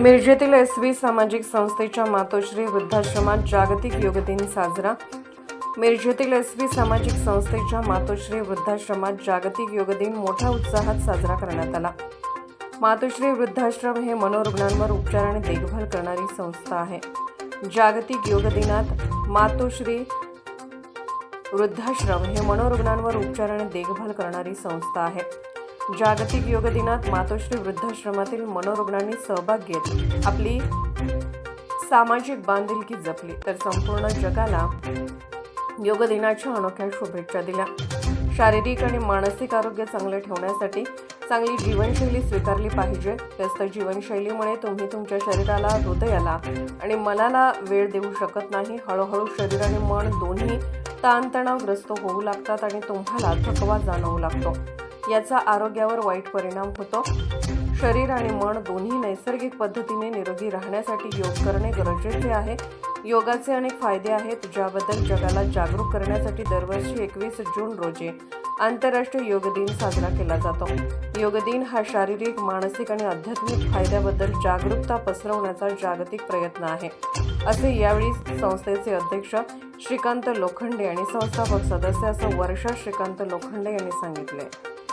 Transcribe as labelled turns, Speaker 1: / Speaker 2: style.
Speaker 1: मिरजेतील S V सामाजिक संस्थेच्या मातोश्री वृद्धाश्रमात जागतिक योग दिन साजरा. मिरजेतील एस व्ही सामाजिक संस्थेच्या मातोश्री वृद्धाश्रमात जागतिक योग दिन मोठ्या उत्साहात साजरा करण्यात आला. मातोश्री वृद्धाश्रम हे मनोरुग्णांवर उपचार आणि देखभाल करणारी संस्था आहे. जागतिक योग दिनात मातोश्री वृद्धाश्रम हे मनोरुग्णांवर उपचार आणि देखभाल करणारी संस्था आहे. जागतिक योग दिनात मातोश्री वृद्धाश्रमातील मनोरुग्णांनी सहभाग घेत आपली सामाजिक बांधिलकी जपली तर संपूर्ण जगाला योग दिनाच्या अनोख्या शुभेच्छा दिल्या. शारीरिक आणि मानसिक आरोग्य चांगले ठेवण्यासाठी चांगली जीवनशैली स्वीकारली पाहिजे. व्यस्त जीवनशैलीमुळे तुम्ही तुमच्या शरीराला हृदयाला आणि मनाला वेळ देऊ शकत नाही. हळूहळू शरीर आणि मन दोन्ही ताणतणावग्रस्त होऊ लागतात आणि तुम्हाला थकवा जाणवू लागतो. याचा आरोग्यावर वाईट परिणाम होतो. शरीर आणि मन दोन्ही नैसर्गिक पद्धतीने निरोगी राहण्यासाठी योग करणे गरजेचे आहे. योगाचे अनेक फायदे आहेत ज्याबद्दल जगाला जागरूक करण्यासाठी दरवर्षी एकवीस जून रोजी आंतरराष्ट्रीय योग दिन साजरा केला जातो. योग दिन हा शारीरिक मानसिक आणि आध्यात्मिक फायद्याबद्दल जागरूकता पसरवण्याचा जागतिक प्रयत्न आहे. असे यावेळी संस्थेचे अध्यक्ष श्रीकांत लोखंडे आणि संस्थापक सदस्य असं वर्षा श्रीकांत लोखंडे यांनी सांगितले.